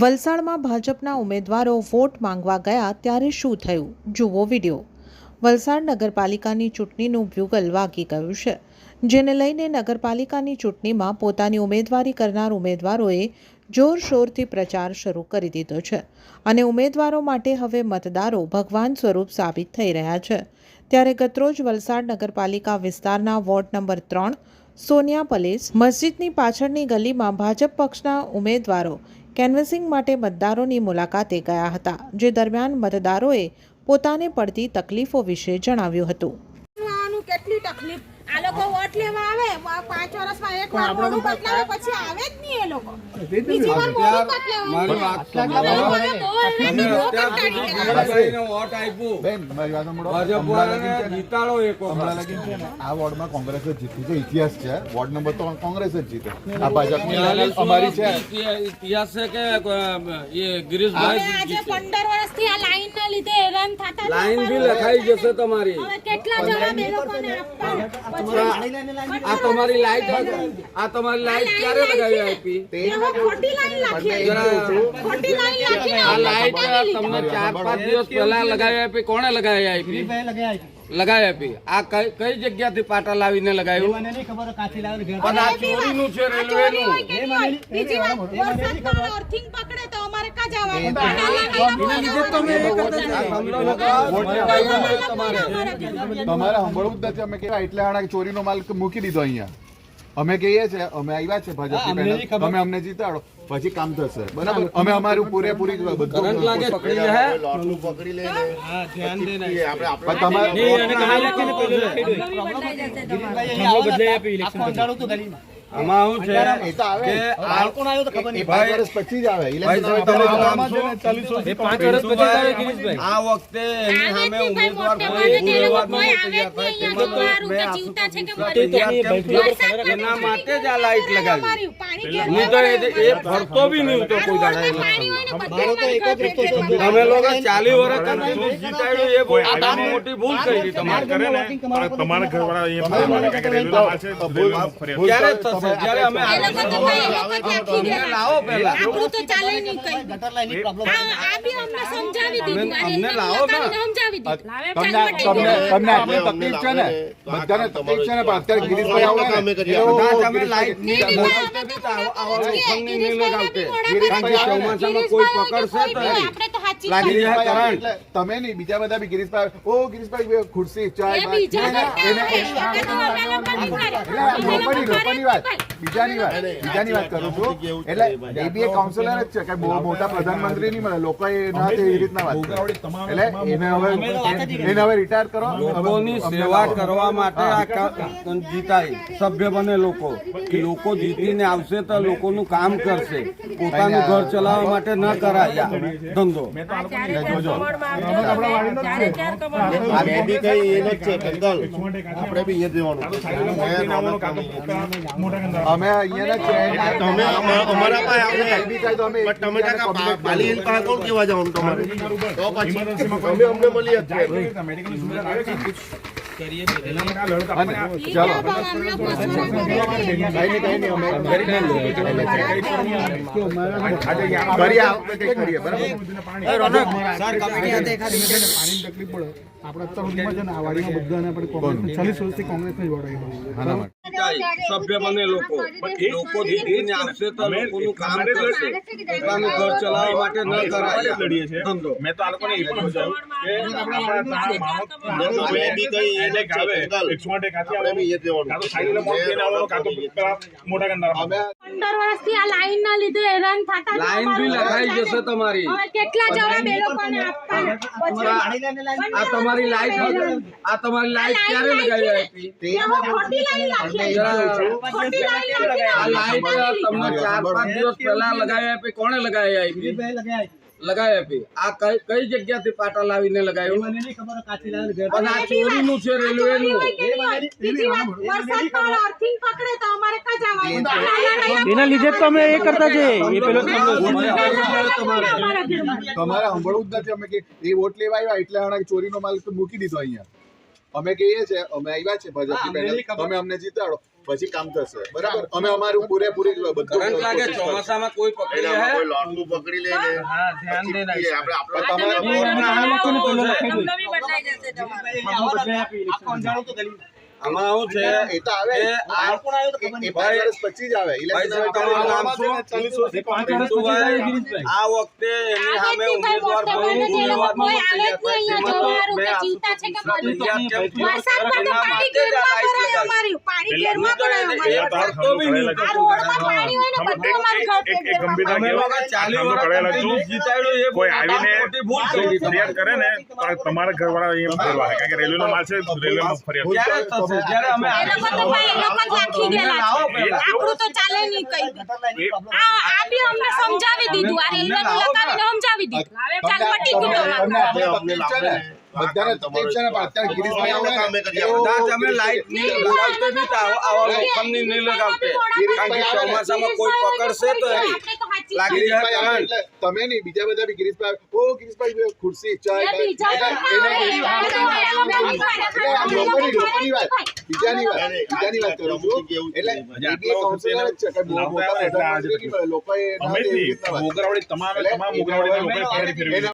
વલસાડમાં ભાજપના ઉમેદવારો વોટ માંગવા ગયા ત્યારે શું થયું? જુઓ વીડિયો. વલસાડ નગરપાલિકાની ચૂંટણીનું બ્યુગલ વાગી ગયું છે. જેને લઈને નગરપાલિકાની ચૂંટણીમાં પોતાની ઉમેદવારી કરનાર ઉમેદવારોએ જોરશોરથી પ્રચાર શરૂ કરી દીધો છે અને ઉમેદવારો માટે હવે મતદારો ભગવાન સ્વરૂપ સાબિત થઈ રહ્યા છે. ત્યારે ગતરોજ વલસાડ નગરપાલિકા વિસ્તારના વોર્ડ નંબર ત્રણ સોનિયા પલેસ મસ્જિદની પાછળની ગલીમાં ભાજપ પક્ષના ઉમેદવારો કેનવેસિંગ માટે મતદારોની મુલાકાતે ગયા હતા, જે દરમિયાન મતદારોએ પોતાને પડતી તકલીફો વિશે જણાવ્યું હતું. કેટલી તકલીફ આ લોકો વોટ લેવા આવે પાંચ વર્ષમાં એક વાર મોઢું બદલાવે પછી આવે જ નહીં એ લોકો. બીજી વાર મોઢું બદલાવે. આ વોર્ડમાં કોંગ્રેસ જ જીતી છે ઇતિહાસ છે. વોર્ડ નંબર તો કોંગ્રેસ જ જીતે. આ ભાજપની અમારી છે. ઇતિહાસ- છે કે એ ગિરીશભાઈ આજે પંદર વર્ષથી આ લાઈન ના લીધે હેરાન થતા લાઈન બી લખાઈ જશે તમારી. કેટલા જવાબ એ લોકોને આપવાના? આ તમારી લાઈટ આ તમારી લાઈટ ક્યારે લગાવી આપી આ લાઈટ તમને ચાર પાંચ દિવસ પહેલા લગાવી આપી. કોણે લગાવી આપી લગાવી આપી. આ કઈ કઈ જગ્યાથી પાટા લાવીને લગાવ્યું? પણ આ ચોરીનું છે રેલવેનું. જવાનું? તમારે સાંભળવું જ નથી. અમે કેવા એટલે આણે ચોરીનો માલ મૂકી દીધો અહીંયા. અમે કહીએ છે અમે આવ્યા છે ભાજપ તમે અમને જીતાડો. પછી કામ થશે. બરાબર. અમે અમારું પૂરેપૂરી બધું પકડી લે આમાં શું છે એ તો આવે. કે આ એ પાંચ વર્ષ પછી જ આવે. ઇલેક્શન તમે કામ છો? આ વખતે સામે ઉમેદવાર કોઈ ભૂલવા ન તૈયાર થાય તેમાં તો મેં આ તૈયાર કેમ એના માટે જ આ લાઈટ લગાવી. નહીં તો એ- એ ફરતો બી નહીં તો કોઈ દાડા તમે લોકો ચાલી વર્ષ કરીને જીતાડ્યું એ બહુ આ મોટી ભૂલ કરી તમારે કરે ને? તમારા ઘરવાળા અમને અમને લાવો ને. તમને તમને આટલી તકલીફ છે ને? બધાને તકલીફ છે ને? પણ અત્યારે ગિરીશભાઈ આવે અમે લાઈટ તો આવા- આવા. લગાવતે. કારણ ચોમાસામાં કોઈ પકડશે તો નહીં. લાગી જાય ગિરીશભાઈ આવે કરંટ. એટલે તમે નહીં બીજા બધા બી ગિરીશભાઈ ઓ ગિરીશભાઈ ખુરશી ચાય લોકોની વાત. બીજાની વાત. બીજાની વાત કરું છું. એટલે એ બી કાઉન્સિલર જ છે કે મોટા પ્રધાનમંત્રી નહીં મળે લોકો એ ના તે રીતના વાત એટલે એને હવે એને હવે રિટાયર કરો. લોકોની સેવા કરવા માટે આ જીતાય સભ્ય બને લોકો. લોકો જીતીને આવશે તો લોકોનું કામ કરશે. પોતાનું ઘર ચલાવવા માટે ન કરાય. આ ધંધો. અમે અમારા પાસે તમે પાલી પાસે કોણ કેવા જવાનું તમારે? તો પછી અમે અમને મળીએ જ કરીએ સભ્ય બને લોકો લોકો જીતીને આવશે તો લોકોનું કામ કરશે પોતાનું ઘર ચલાવવા માટે ન કરાય ધંધો મેં તો આ લોકોને એ પણ સમજાવ્યું કે આપણા માણસ કાંથી. કાં તો સાઈડના આવવાનું, કાં તો મોટા પંદર વર્ષથી આ લાઈન ના લીધે હેરાન થતા લાઈન બી લખાઈ જશે તમારી. હવે કેટલા જવાબ એ લોકોને આપવાના? આ તમારી લાઈટ આ તમારી લાઈટ ક્યારે લગાવી આપી? એમાં ખોટી લાઈન લાખી. ખોટી લાઈન લાખીને આ લાઈટ તમને ચાર પાંચ દિવસ પહેલા લગાવી આપી. કોણે લગાવી આપી. લગાવી આપી આ કઈ કઈ જગ્યાથી પાટા લાવીને લગાવ્યું? પણ આ છે અર્થિંગ પકડે તો અમારે ક્યાં જવાનું? એના લીધે જ તો અમે એ કરતા છે એ પેલો તમારે સાંભળવું જ નથી અમે કે એ વોટ લેવા આવ્યા એટલે આણે ચોરીનો માલ તો મૂકી દીધો અહીંયા. અમે કહીએ છે અમે આવ્યા છે ભાજપની પેનલ તમે અમને જીતાડો પછી કામ થશે. બરાબર? અમે અમારું પૂરેપૂરી કરંટ લાગે ચોમાસામાં કોઈ પકડી આમાં લોટનું પકડી લે હા ધ્યાન દેના એ આપણે પણ આપણે તમારે આમાં શું છે એ તો આવે આ પછી આવે ભાઈ આ વખતે એની સામે ઉમેદવાર બહુ ઉમેદવાર બહુ તૈયાર થાય. તેમાં તો મેં ફરિયાદ કેમ થઈ? તો પાણી માટે જ આ ઘેરમાં લાઈટ ભરાય અમારી. પાણી હું ભરાય અમારી. એ બી નહીં. આ રોડમાં પાણી હોય ને બધું અમારું ઘર કોઈ ભૂલ કરે ને તમારા ઘરવાળા અહીંયા ફેરવા કારણ કે રેલવેનો માલ છે રેલવેમાં ફરિયાદ ક્યારે થશે જ્યારે અમે એ લોકો તો ભાઈ એ લોકો જ નાખી ગયેલા છે. આપણું તો ચાલે નહીં કઈ આ આ બી અમને સમજાવી દીધું. આ રેલવેનું લગાવીને સમજાવી દીધું. હવે ચાલ પટી ગયું બધાને તકલીફ છે ને પણ અત્યારે ગિરીશભાઈ આવે. ને અમે લાઈટ નહીં લગાવતે. બી તો આવા- આવા લોખંડની નહીં લગાવતે. કારણ કે ચોમાસામાં કોઈ પકડશે તો લાગી. એટલે તમે નહીં બીજા બધા બી ગિરીશભાઈ ઓ ગિરીશભાઈ ખુરશી એને- બીજાની વાત. બીજાની વાત કરું છું. એટલે એ બી કાઉન્સિલર જ છે કે મોટા. લોકોએ. મોગરાવાડી તમામ એટલે તમામ લોકોએ ફેરવી એના